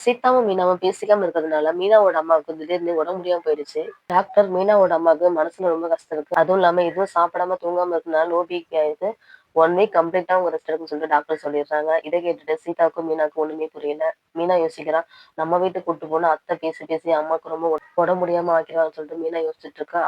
சீதாவும் மீனாவும் பேசிக்காம இருக்கிறதுனால மீனாவோட அம்மாவுக்கு திடீர்னு உடம்பு முடியாம போயிடுச்சு. டாக்டர் மீனாவோட அம்மாவுக்கு மனசுல ரொம்ப கஷ்டம் இருக்கு. அதுவும் இல்லாம எதுவும் சாப்பிடாம தூங்காம இருக்கிறதுனால லோ பிபி ஆயிடுது ஒன் வீக் கம்ப்ளீட்டா அவங்க ரெஸ்ட் எடுக்குன்னு சொல்லிட்டு டாக்டர் சொல்லிடுறாங்க. இதை கேட்டுட்டு சீதாவுக்கும் மீனாவுக்கும் ஒண்ணுமே புரியல. மீனா யோசிக்கிறான் நம்ம வீட்டுக்கு கூட்டு போனா அத்தை பேசி பேசி அம்மாவுக்கு ரொம்ப உடம்பு முடியாம ஆக்கிறான்னு சொல்லிட்டு மீனா யோசிச்சுட்டு இருக்கா.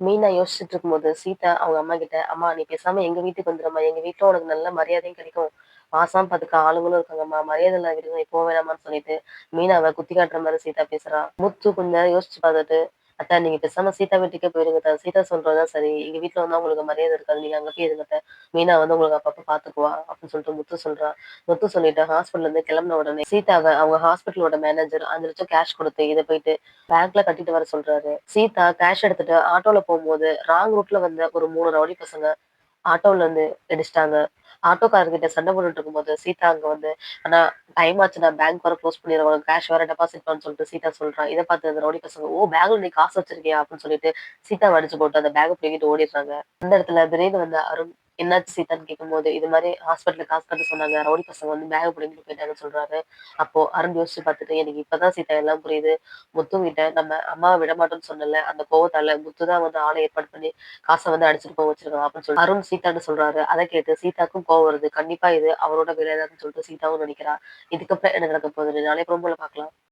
மீனா யோசிச்சுட்டு இருக்கும்போது சீதா அவங்க அம்மா கிட்ட அம்மா நீ பேசாம எங்க வீட்டுக்கு வந்துடுமா எங்க வீட்டுல உனக்கு நல்ல மரியாதையும் கிடைக்கும். பாசம் பார்த்துக்க ஆளுங்களும் இருக்காங்கம்மா மரியாதை இல்ல விடுங்க இப்போ வேணாமான்னு சொல்லிட்டு மீனாவை குத்தி காட்டுற மாதிரி சீதா பேசுறா. முத்து கொஞ்சம் யோசிச்சு பார்த்துட்டு அத்தா நீங்க பேசாம சீதா வீட்டுக்கே போயிருங்க தான் சீதா சொல்றதா சரி. எங்க வீட்டுல வந்து உங்களுக்கு மரியாதை இருக்காது. நீங்க அங்க போய் இருங்கத்த. மீனா வந்து உங்களுக்கு அப்பப்ப பாத்துக்குவா அப்படின்னு சொல்லிட்டு முத்து சொல்றா. முத்து சொல்லிட்டு ஹாஸ்பிட்டல் இருந்து கிளம்பின உடனே சீதாவை அவங்க ஹாஸ்பிட்டலோட மேனேஜர் அஞ்சு லட்சம் கேஷ் கொடுத்து இதை போயிட்டு பேங்க்ல கட்டிட்டு வர சொல்றாரு. சீதா கேஷ் எடுத்துட்டு ஆட்டோல போகும்போது ராங் ரூட்ல வந்த ஒரு மூணு ரவுடி பசங்க ஆட்டோல இருந்து இடிச்சிட்டாங்க ஆட்டோக்காரர்கிட்ட சண்டை போட்டுட்டு இருக்கும்போது சீதா அங்க வந்து ஆனா டைம் ஆச்சு நான் பேங்க் வர க்ளோஸ் பண்ணிடுவாங்க கேஷ் வேற டெபாசிட் பண்ணு சொல்லிட்டு சீதா சொல்றான். இதை பார்த்து அந்த ரவுடி பசங்க ஓ பேங்க்ல நீ காசு வச்சிருக்கியா? அப்படின்னு சொல்லிட்டு சீதா அடிச்சு போட்டு அந்த பேக் பிடிக்கிட்டு ஓடிடுறாங்க. அந்த இடத்துல திடீர்னு வந்து அருண் என்னாச்சு சீதான்னு கேட்கும்போது இது மாதிரி ஹாஸ்பிட்டலுக்கு காசு கட்ட சொன்னாங்க. ரவுடி பசங்க வந்து பேக் பிடிங்கிட்டு போயிட்டாங்கன்னு சொல்றாரு. அப்போ அருண் யோசிச்சு பார்த்துட்டு எனக்கு இப்பதான் சீதா எல்லாம் புரியுது. முத்து கிட்ட நம்ம அம்மாவை விட மாட்டோம்னு சொன்னல அந்த கோவத்தால முத்து தான் வந்து ஆளை ஏற்பாடு பண்ணி காசை வந்து அடிச்சுட்டு போக வச்சிருக்கான் அப்படின்னு சொல்லி அருண் சீதான்னு சொல்றாரு. அதை கேட்டு சீதாக்கும் கோவம் வருது. கண்டிப்பா இது அவரோட வேலைதான்னு சொல்லிட்டு சீதாவும் நினைக்கிறா. இதுக்கப்புறம் என்ன நடக்க போகுது? நாளை ரொம்ப பார்க்கலாம்.